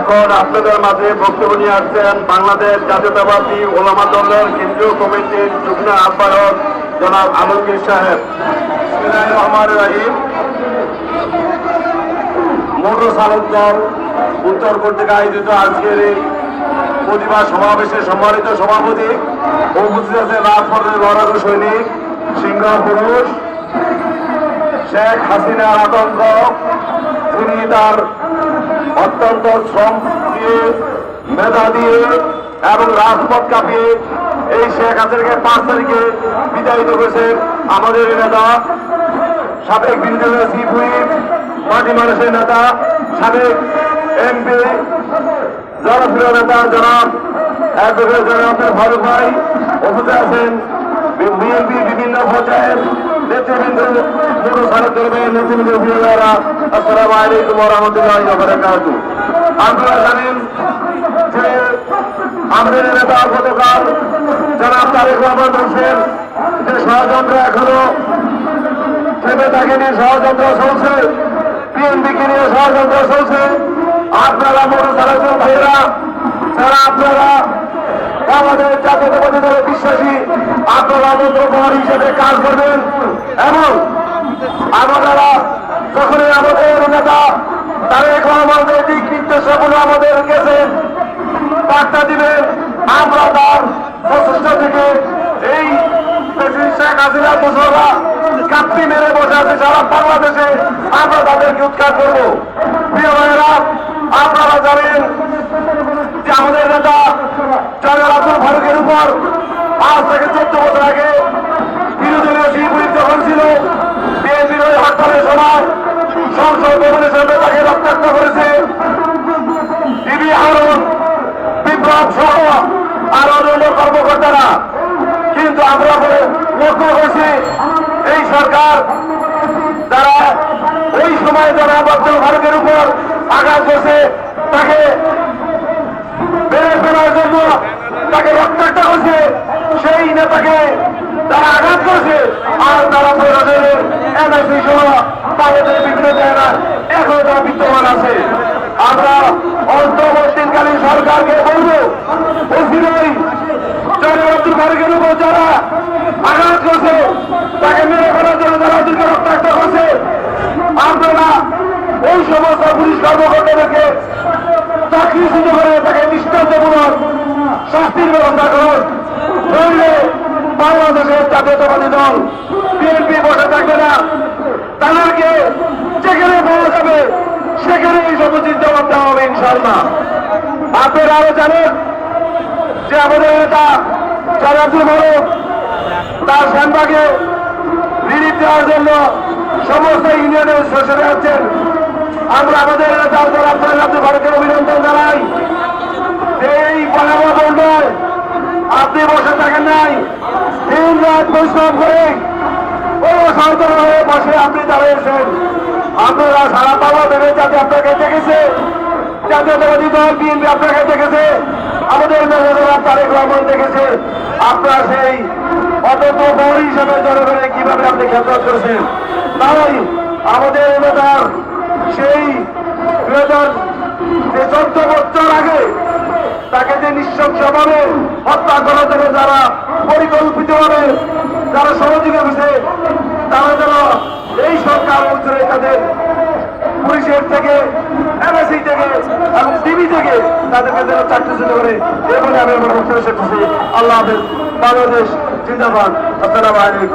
এখন আপনাদের মাঝে বক্তব্য নিয়ে আসছেন বাংলাদেশ জাতীয়তাবাদী ওলামা দলের কেন্দ্রীয় কমিটির যুগ্ম আহ্বায়ক জনাব আলমগীর সাহেব। বিসমিল্লাহির রহমানির রহিম মোটর চালক দল উত্তর কর্তৃক আয়োজিত আজকের এই প্রতিভা সমাবেশের সম্মানিত সভাপতি উপস্থিত আছে রাজপথের লড়াকু সৈনিক, সিংহ পুরুষ, শেখ হাসিনার আতঙ্ক, তিনি তার অত্যন্ত শ্রম দিয়ে, মেধা দিয়ে এবং রাজপথ কাঁপিয়ে এই শেখ হাসিনাকে পাঁচ তারিখে বিদায়িত করেছেন আমাদের নেতা, সাবেক বিরোধী হুইপ পার্টি মানুষের নেতা, সাবেক এমপি জনপ্রিয় নেতা জনাব অ্যাডভোকেট জনাব ফারুক ভাই, উপস্থিত আছেন বিএনপি বিভিন্ন পর্যায়ের নেতৃবৃন্দ। পুরো ভারত ধর্মের নেতৃবৃন্দ প্রিয়রা আসসালামু আলাইকুম রাহমাতুল্লাহি ওয়া বারাকাতুহু। আপনারা জানেন যে আমাদের নেতা গতকাল জনাব তারেক রহমান হোসেন, যে ষড়যন্ত্র এখনও থেমে থাকেনি, ষড়যন্ত্র চলছে, বিএনপিকে নিয়ে ষড়যন্ত্র চলছে। আপনারা মনে চালাচ্ছেন ভাইয়েরা, যারা আপনারা আমাদের জাতীয়তাবাদী দলে বিশ্বাসী, আপনারা মন্ত্রপ্রধান হিসেবে কাজ করবেন এবং আপনারা যখনই আমাদের নেতা তারেক রহমানের দিক নির্দেশগুলো আমাদের কাছে বার্তা দিবেন, আমরা তার প্রচেষ্টা থেকে এই শেখ হাসিনার মুসলরা কাপ্তি মেরে বসে আছে সারা বাংলাদেশে, আমরা তাদেরকে উৎখাত করব। প্রিয় ভাইয়েরা, আপনারা জানেন যে আমাদের নেতা জয়নাল আব্দুল ফারুকের উপর আজ থেকে চোদ্দ বছর আগে বিরোধী শিবপুরী যখন ছিল বিএনপির কর্মকর্তারা কিন্তু আমরা লক্ষ্য করছি এই সরকার যারা ওই সময় যারা আব্দুল ফারুকের উপর আঘাত করছে, তাকে বেড়ে জন্য তাকে রক্তাক্ত করছে। সেই নেতাকে তারা আঘাত করছে, আর তারা প্রয়োজনের এনআইসি সহ বাংলাদেশের বিভিন্ন জায়গায় এখনও তারা বিদ্যমান আছে। আমরা অন্তর্বর্তীকালীন সরকারকে বলব ফারুকের উপর যারা আঘাত করছে, তাকে মেরে ফেলার জন্য যারা ওদেরকে রক্তাক্ত করছে আপনারা ওই সমস্ত পুলিশ কর্মকর্তাদেরকে চাকরিচ্যুত করে তাকে দৃষ্টান্তমূলক শাস্তির ব্যবস্থা করুন। বাংলাদেশের জাতীয়তাবাদী দল, বিএনপি বসে থাকবে না। তাদেরকে যেখানে পাওয়া যাবে সেখানে এই সমুচিত জবাব দেওয়া হবে ইনশাল্লাহ আপনারা আরও জানেন যে আমাদের নেতা জনাবুল মারুফ, তার শ্যামবাগে রিলিফ দেওয়ার জন্য সমস্ত ইউনিয়নের শোষণে আছেন আমরা আমাদের নেতা আপনার রাজ্য ভারতের অভিনন্দন জানাই। এই ভয়াবহ বন্যায় আপনি বসে থাকেন নাই। দিন রাত পরিশ্রম করে আপনারা সারা বাংলাদেশে যাতে আপনাকে দেখেছে। জাতীয়তাবাদী আপনাকে দেখেছে। আমাদের মেহরা তারেক রহমান দেখেছে। আপনার সেই অত্যন্ত বড় হিসেবে জনগণের কীভাবে আপনি খেদমত করেছেন। তাই আমাদের নেতার সেই চোদ্দ বছর আগে তাকে যে নিঃশংসভাবে হত্যা করার জন্য যারা পরিকল্পিতভাবে যারা সহযোগী হয়েছে তারা যেন এই সরকার অঞ্চলে তাদের পুলিশের থেকে এমএসি থেকে এবং টিভি থেকে তাদেরকে যেন চাকরিচ্যুত করে এরপরে আমি আমার বক্তব্য শেষ আল্লাহ হাফেজ। বাংলাদেশ জিন্দাবাদ। আসসালামু আলাইকুম।